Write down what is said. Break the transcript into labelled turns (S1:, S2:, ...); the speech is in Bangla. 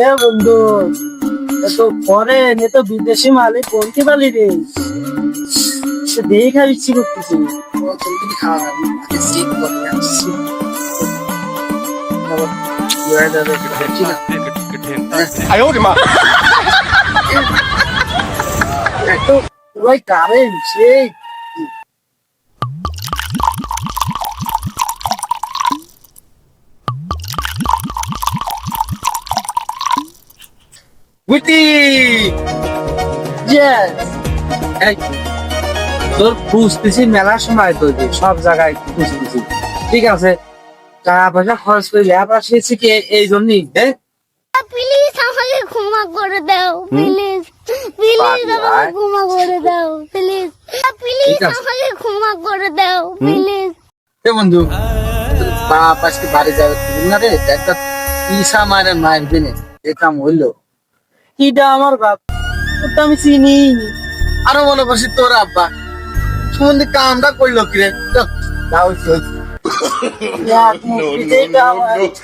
S1: এ বন্ধু এ তো ফরেন এ তো বিদেশি মালিক কোনটি পালি রে। সে দেখে ইচ্ছি করতেছি।
S2: খাওয়া যাবে। চেক করে আসছি
S1: তো পুরাই কারেন্ট সেই
S2: বুঝলি
S1: Yes.
S2: এই তোর খুঁজতেছি মেলা সময় তো সব জায়গায় খুঁজতেছি। ঠিক আছে টাকা পয়সা খরচ করে লেবার শিখেছি কি এই জন্যই
S3: প্লিজ আমাকে ক্ষমা করে দাও প্লিজ প্লিজ। আমাকে ক্ষমা করে দাও প্লিজ প্লিজ। আমাকে ক্ষমা করে দাও প্লিজ
S2: এ বন্ধু বাপ আজকে বাড়ি যাবে না রে? একটা পিসা মারে মায়ের দিনে এ কাম হইল
S1: কিটা আমার বাপ। ওটা আমি চিনি
S2: আরও মনে করছি তোর আব্বা। সম্বন্ধে কামটা করল কিরে। যাও